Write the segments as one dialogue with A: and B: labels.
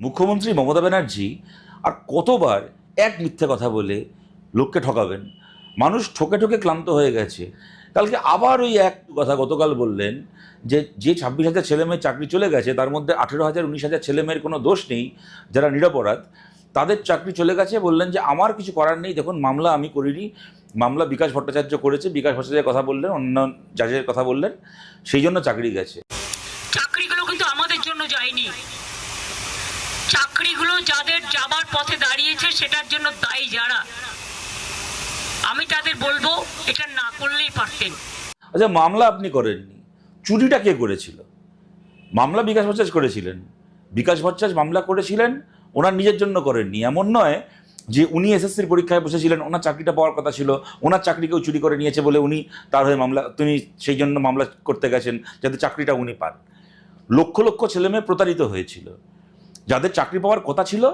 A: মুখ্যমন্ত্রী মমতা ব্যানার্জি আর কতবার এক মিথ্যে কথা বলে লোককে ঠকাবেন? মানুষ ঠকে ঠকে ক্লান্ত হয়ে গেছে। কালকে আবার ওই এক কথা গতকাল বললেন যে যে ছাব্বিশ হাজার ছেলে ছেলেমেয়ের চাকরি চলে গেছে, তার মধ্যে আঠেরো হাজার, উনিশ হাজার ছেলেমেয়ের কোনো দোষ নেই, যারা নিরাপরাধ তাদের চাকরি চলে গেছে। বললেন যে, আমার কিছু করার নেই। দেখুন, মামলা আমি করিনি। মামলা বিকাশ ভট্টাচার্য করেছে। বিকাশ ভট্টাচার্যের কথা বললেন, অন্য জাজের কথা বললেন, সেই জন্য চাকরি গেছে।
B: চাকরিগুলো কিন্তু আমাদের জন্য যায়নি। চাকরিগুলো যাদের যাবার পথে দাঁড়িয়েছে, সেটার জন্য দায়ী যারা, আমি তাদের বলব, এটা না করলেই পারতেন।
A: আচ্ছা মামলা আপনি করেননি। চুরিটা কে করেছিল? মামলা বিকাশ ভট্টাচার্য করেছিলেন। বিকাশ ভট্টাচার্য মামলা করেছিলেন, ওনার নিজের জন্য করেননি। এমন নয় যে উনি এসএসসির পরীক্ষায় বসেছিলেন, ওনার চাকরিটা পাওয়ার কথা ছিল, ওনার চাকরি কেউ চুরি করে নিয়েছে বলে উনি তার হয়ে মামলা, তিনি সেই জন্য মামলা করতে গেছেন, যাতে চাকরিটা উনি পান। লক্ষ লক্ষ ছেলেমেয়ে প্রতারিত হয়েছিল। যাদের চাকরি পাওয়ার কথা ছিল,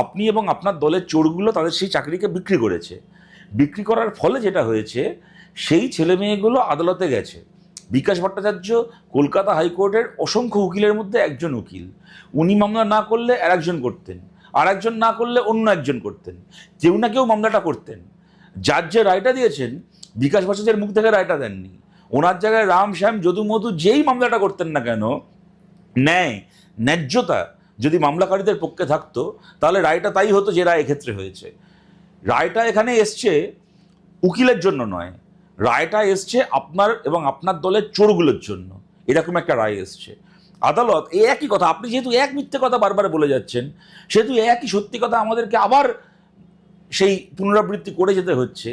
A: আপনি এবং আপনার দলের চোরগুলো তাদের সেই চাকরিকে বিক্রি করেছে। বিক্রি করার ফলে যেটা হয়েছে, সেই ছেলে মেয়েগুলো আদালতে গেছে। বিকাশ ভট্টাচার্য কলকাতা হাইকোর্টের অসংখ্য উকিলের মধ্যে একজন উকিল। উনি মামলা না করলে আর একজন করতেন আর একজন না করলে অন্য একজন করতেন, কেউ না কেউ মামলাটা করতেন। যার যে রায়টা দিয়েছেন, বিকাশ ভট্টাচার্যের মুখ থেকে রায়টা দেননি। ওনার জায়গায় রাম, শ্যাম যদু মধু যেই মামলাটা করতেন না কেন, ন্যায়, ন্যায্যতা যদি মামলাকারীদের পক্ষে থাকতো, তাহলে রায়টা তাই হতো যে রায় এক্ষেত্রে হয়েছে। রায়টা এখানে এসছে উকিলের জন্য নয়, রায়টা এসছে আপনার এবং আপনার দলের চোরগুলোর জন্য। এরকম একটা রায় এসছে। আদালত, এই একই কথা, আপনি যেহেতু এক মিথ্যে কথা বারবার বলে যাচ্ছেন, সেহেতু একই সত্যি কথা আমাদেরকে আবার সেই পুনরাবৃত্তি করে যেতে হচ্ছে,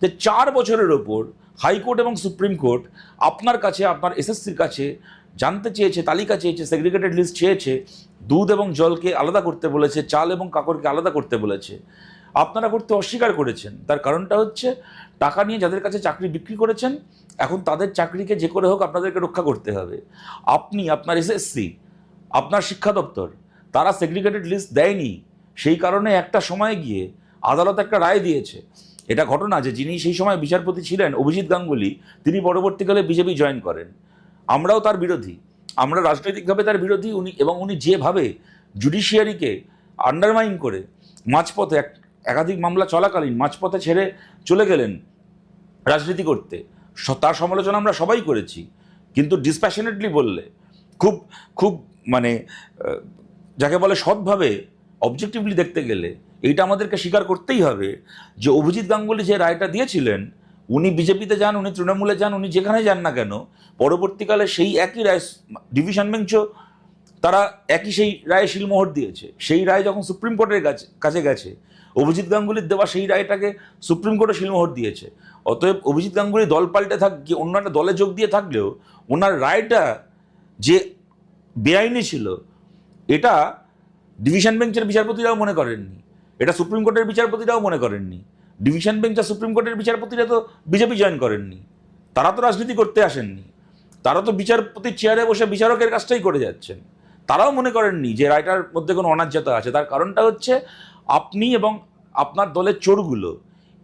A: যে চার বছরের ওপর হাইকোর্ট এবং সুপ্রিম কোর্ট আপনার কাছে, আপনার এসএসসির কাছে জানতে চেয়েছে, তালিকা চেয়েছে সেগ্রিগেটেড লিস্ট চেয়েছে, দুধ এবং জলকে আলাদা করতে বলেছে, চাল এবং কাকড়কে আলাদা করতে বলেছে। আপনারা করতে অস্বীকার করেছেন। তার কারণটা হচ্ছে, টাকা নিয়ে যাদের কাছে চাকরি বিক্রি করেছেন, এখন তাদের চাকরিকে যে করে হোক আপনাদেরকে রক্ষা করতে হবে। আপনি, আপনার এসএসসি, আপনার শিক্ষা দপ্তর, তারা সেগ্রিগেটেড লিস্ট দেয়নি। সেই কারণে একটা সময় গিয়ে আদালত একটা রায় দিয়েছে। এটা ঘটনা যে যিনি সেই সময় বিচারপতি ছিলেন, অভিজিৎ গাঙ্গুলি, তিনি পরবর্তীকালে বিজেপি জয়েন করেন। আমরাও তার বিরোধী। আমরা রাজনৈতিকভাবে তার বিরোধী, উনি এবং উনি যেভাবে জুডিশিয়ারিকে আন্ডারমাইন করে মাঝপথে এক একাধিক মামলা চলাকালীন মাঝপথে ছেড়ে চলে গেলেন রাজনীতি করতে। তার সমালোচনা আমরা সবাই করেছি। কিন্তু ডিসপ্যাশনেটলি বললে খুব খুব মানে যাকে বলে সৎভাবে অবজেক্টিভলি দেখতে গেলে এইটা আমাদেরকে স্বীকার করতেই হবে যে অভিজিৎ গাঙ্গুলি যে রায়টা দিয়েছিলেন উনি বিজেপিতে যান, উনি তৃণমূলে যান, উনি যেখানে যান না কেন, পরবর্তীকালে সেই একই রায়, ডিভিশন বেঞ্চও তারা একই সেই রায়ে শিলমোহর দিয়েছে। সেই রায় যখন সুপ্রিম কোর্টের কাছে কাছে গেছে, অভিজিৎ গাঙ্গুলির দেওয়া সেই রায়টাকে সুপ্রিম কোর্টে শিলমোহর দিয়েছে। অতএব অভিজিৎ গাঙ্গুলি দল পাল্টে থাক অন্য একটা দলে যোগ দিয়ে থাকলেও ওনার রায়টা যে বেআইনি ছিল, এটা ডিভিশন বেঞ্চের বিচারপতিরাও মনে করেননি। এটা সুপ্রিম কোর্টের বিচারপতিরাও মনে করেননি। ডিভিশন বেঞ্চ আর সুপ্রিম কোর্টের বিচারপতিরা তো বিজেপি জয়েন করেননি। তারা তো রাজনীতি করতে আসেননি। তারা তো বিচারপতির চেয়ারে বসে বিচারকের কাজটাই করে যাচ্ছেন। তারাও মনে করেননি যে রায়টার মধ্যে কোনো অনার্যতা আছে। তার কারণটা হচ্ছে আপনি এবং আপনার দলের চোরগুলো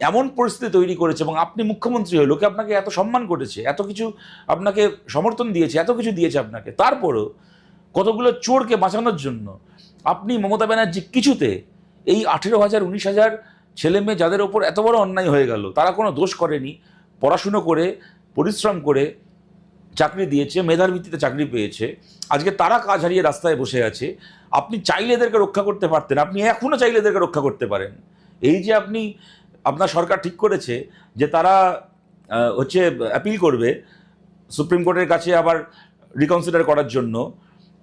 A: এমন পরিস্থিতি তৈরি করেছে এবং আপনি মুখ্যমন্ত্রী হয়ে লোকে আপনাকে এত সম্মান করেছে, এত কিছু আপনাকে সমর্থন দিয়েছে, এত কিছু দিয়েছে আপনাকে। তারপরও কতগুলো চোরকে বাঁচানোর জন্য আপনি মমতা ব্যানার্জি কিছুতে এই আঠেরো হাজার, উনিশ হাজার ছেলে মেয়ে যাদের ওপর এত বড় অন্যায় হয়ে গেল, তারা কোনো দোষ করেনি। পড়াশুনো করে, পরিশ্রম করে চাকরি দিয়েছে, মেধার ভিত্তিতে চাকরি পেয়েছে। আজকে তারা কাজ হারিয়ে রাস্তায় বসে আছে। আপনি চাইলে এদেরকে রক্ষা করতে পারতেন, আপনি এখনও চাইলে এদেরকে রক্ষা করতে পারেন। এই যে আপনি, আপনার সরকার ঠিক করেছে যে তারা হচ্ছে অ্যাপিল করবে সুপ্রিম কোর্টের কাছে আবার রিকনসিডার করার জন্য।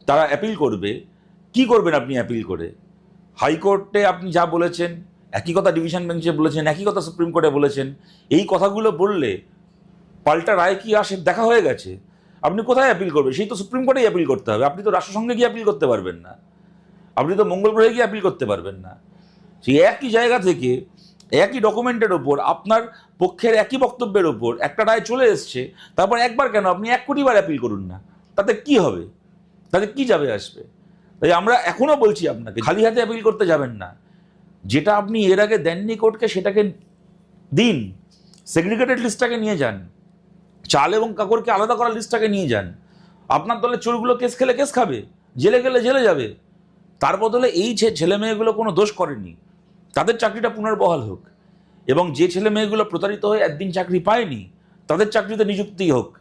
A: তারা অ্যাপিল করবে। কি করবেন আপনি অ্যাপিল করে? হাইকোর্টে আপনি যা বলেছেন একই কথা ডিভিশন বেঞ্চে বলেছেন, একই কথা সুপ্রিম কোর্টে বলেছেন। এই কথাগুলো বললে পাল্টা রায় কি আসে দেখা হয়ে গেছে। আপনি কোথায় অ্যাপিল করবেন? সেই তো সুপ্রিম কোর্টেই অ্যাপিল করতে হবে। আপনি তো রাষ্ট্রসংঘে গিয়ে অ্যাপিল করতে পারবেন না। আপনি তো মঙ্গল গ্রহে গিয়ে অ্যাপিল করতে পারবেন না। সেই একই জায়গা থেকে, একই ডকুমেন্টের ওপর আপনার পক্ষের একই বক্তব্যের ওপর একটা রায় চলে এসছে, তারপর একবার কেন আপনি এক কোটি বার অ্যাপিল করুন না? তাতে কি হবে? তাতে কি যাবে আসবে? তাই আমরা এখনও বলছি আপনাকে, খালি হাতে অ্যাপিল করতে যাবেন না। যেটা আপনি এর আগে দেননি কোর্টকে, সেটাকে দিন। সেগ্রিগেটেড লিস্টটাকে নিয়ে যান। চাল এবং কাকড়কে আলাদা করার লিস্টটাকে নিয়ে যান। আপনার দলের চোরগুলো কেস খেলে কেস খাবে, জেলে গেলে জেলে যাবে। তার বদলে এই যে ছেলে মেয়েগুলো কোনো দোষ করেনি। তাদের চাকরিটা পুনর্বহাল হোক। এবং যে ছেলে মেয়েগুলো প্রতারিত হয়ে একদিন চাকরি পায়নি, তাদের চাকরিতে নিযুক্তি হোক।